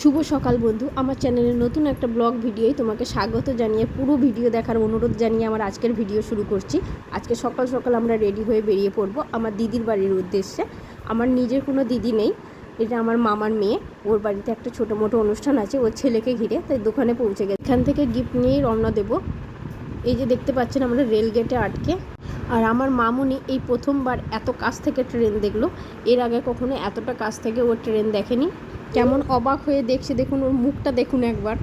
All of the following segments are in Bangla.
শুভ সকাল বন্ধু। আমার চ্যানেলে নতুন একটা ব্লগ ভিডিওয় তোমাকে স্বাগত জানিয়ে পুরো ভিডিও দেখার অনুরোধ জানিয়ে আমার আজকের ভিডিও শুরু করছি। আজকে সকাল সকাল আমরা রেডি হয়ে বেরিয়ে পড়ব আমার দিদির বাড়ির উদ্দেশ্যে। আমার নিজের কোনো দিদি নেই, এটা আমার মামার মেয়ে। ওর বাড়িতে একটা ছোটো মোটো অনুষ্ঠান আছে, ওর ছেলেকে ঘিরে, তাই দোকানে পৌঁছে গেছে। এখান থেকে গিফট নিয়েই রওনা দেবো। এই যে দেখতে পাচ্ছেন আমরা রেল গেটে আটকে। আর আমার মামুনি এই প্রথমবার এত কাছ থেকে ট্রেন দেখল। এর আগে কখনো এতটা কাছ থেকে ও ট্রেন দেখেনি। কেমন অবাক হয়ে দেখছে, দেখুন, ওর মুখটা দেখুন একবার।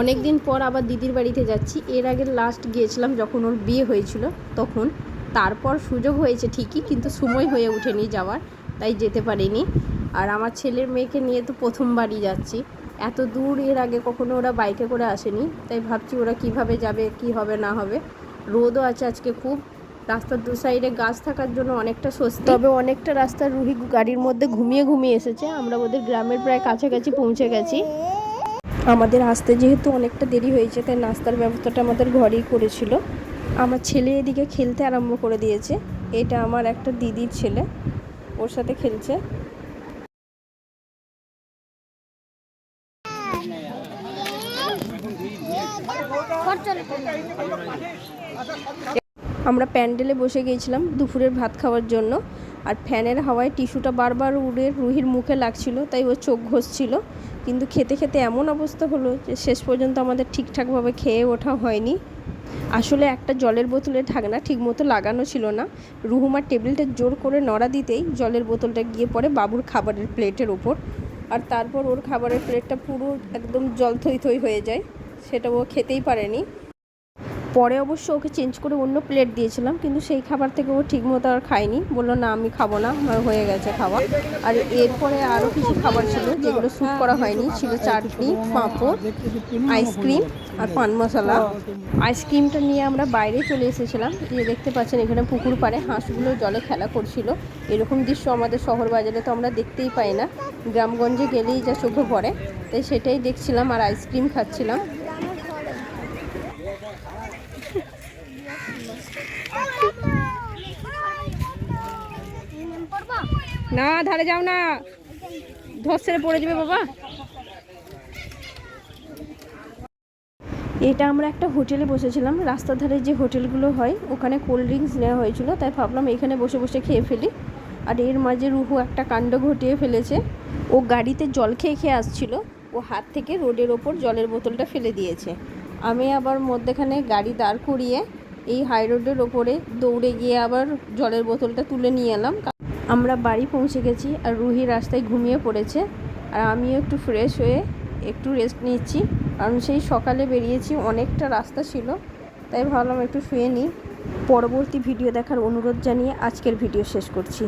অনেক দিন পর আবার দিদির বাড়িতে যাচ্ছি। এর আগে লাস্ট গিয়েছিলাম যখন ওর বিয়ে হয়েছিল, তখন। তারপর সুযোগ হয়েছে ঠিকই, কিন্তু সময় হয়ে ওঠেনি যাওয়ার, তাই যেতে পারিনি। আর আমার ছেলের মেয়েকে নিয়ে তো প্রথমবারই যাচ্ছি। এত দূর এর আগে কখনো ওরা বাইকে করে আসেনি, তাই ভাবছি ওরা কীভাবে যাবে, কি হবে, না হবে। রোদও আছে আজকে খুব। রাস্তার দু সাইডে গাছ থাকার জন্য অনেকটা স্বস্তি। তবে অনেকটা রাস্তা রুহি গাড়ির মধ্যে ঘুমিয়ে ঘুমিয়ে এসেছে। আমরা ওদের গ্রামের প্রায় কাছাকাছি পৌঁছে গেছি। আমাদের আসতে যেহেতু অনেকটা দেরি হয়েছে, তাই নাস্তার ব্যবস্থাটা আমাদের ঘরেই করেছিল। আমার ছেলে এদিকে খেলতে আরম্ভ করে দিয়েছে। এটা আমার একটা দিদির ছেলে। ওর সাথে খেলছে। আমরা প্যান্ডেলে বসে গিয়েছিলাম দুপুরের ভাত খাওয়ার জন্য। আর ফ্যানের হাওয়ায় টিস্যুটা বারবার উড়ে রুহির মুখে লাগছিল, তাই ও চোখ ঘষছিল। কিন্তু খেতে খেতে এমন অবস্থা হলো যে শেষ পর্যন্ত আমাদের ঠিকঠাকভাবে খেয়ে ওঠা হয়নি। আসলে একটা জলের বোতলের ঢাকনা ঠিকমতো লাগানো ছিল না। রুহুমার টেবিলটা জোর করে নড়া দিতেই জলের বোতলটা গিয়ে পড়ে বাবুর খাবারের প্লেটের ওপর। আর তারপর ওর খাবারের প্লেটটা পুরো একদম জল থই থই হয়ে যায়। সেটা ও খেতেই পারেনি। পরে অবশ্য ওকে চেঞ্জ করে অন্য প্লেট দিয়েছিলাম, কিন্তু সেই খাবার থেকে ও ঠিক মতো আর খায়নি। বলল, না, আমি খাব না, আমার হয়ে গেছে খাওয়া আর এরপরে আরও কিছু খাবার ছিল, যেগুলো স্যুপ করা হয়নি। ছিল চাটনি, পাঁপড় আইসক্রিম আর পান মশলা। আইসক্রিমটা নিয়ে আমরা বাইরে চলে এসেছিলাম। যে দেখতে পাচ্ছেন, এখানে পুকুর পাড়ে হাঁসগুলো জলে খেলা করছিল। এরকম দৃশ্য আমাদের শহর বাজারে তো আমরা দেখতেই পাই না। গ্রামগঞ্জে গেলেই যা চোখে পড়ে, তাই সেটাই দেখছিলাম আর আইসক্রিম খাচ্ছিলাম। না, ধারে যাও না। ধসে পড়ে যাবে বাবা। এটা আমরা একটা হোটেলে বসেছিলাম। রাস্তার ধারে যে হোটেলগুলো হয়, ওখানে কোল্ড ড্রিঙ্কস নেওয়া হয়েছিল। তাই ভাবলাম এখানে বসে বসে খেয়ে ফেলি। আর এর মাঝে রুহু একটা কাণ্ড ঘটিয়ে ফেলেছে। ও গাড়িতে জল খেয়ে খেয়ে আসছিল। ও হাত থেকে রোডের ওপর জলের বোতলটা ফেলে দিয়েছে। আমি আবার মধ্যেখানে গাড়ি দাঁড় করিয়ে এই হাই রোডের ওপরে দৌড়ে গিয়ে আবার জলের বোতলটা তুলে নিয়ে এলাম। আমরা বাড়ি পৌঁছে গেছি আর রুহি রাস্তায় ঘুমিয়ে পড়েছে। আর আমিও একটু ফ্রেশ হয়ে একটু রেস্ট নিচ্ছি। কারণ সেই সকালে বেরিয়েছি, অনেকটা রাস্তা ছিল। তাই ভাবলাম একটু শুয়ে নিই। পরবর্তী ভিডিও দেখার অনুরোধ জানিয়ে আজকের ভিডিও শেষ করছি।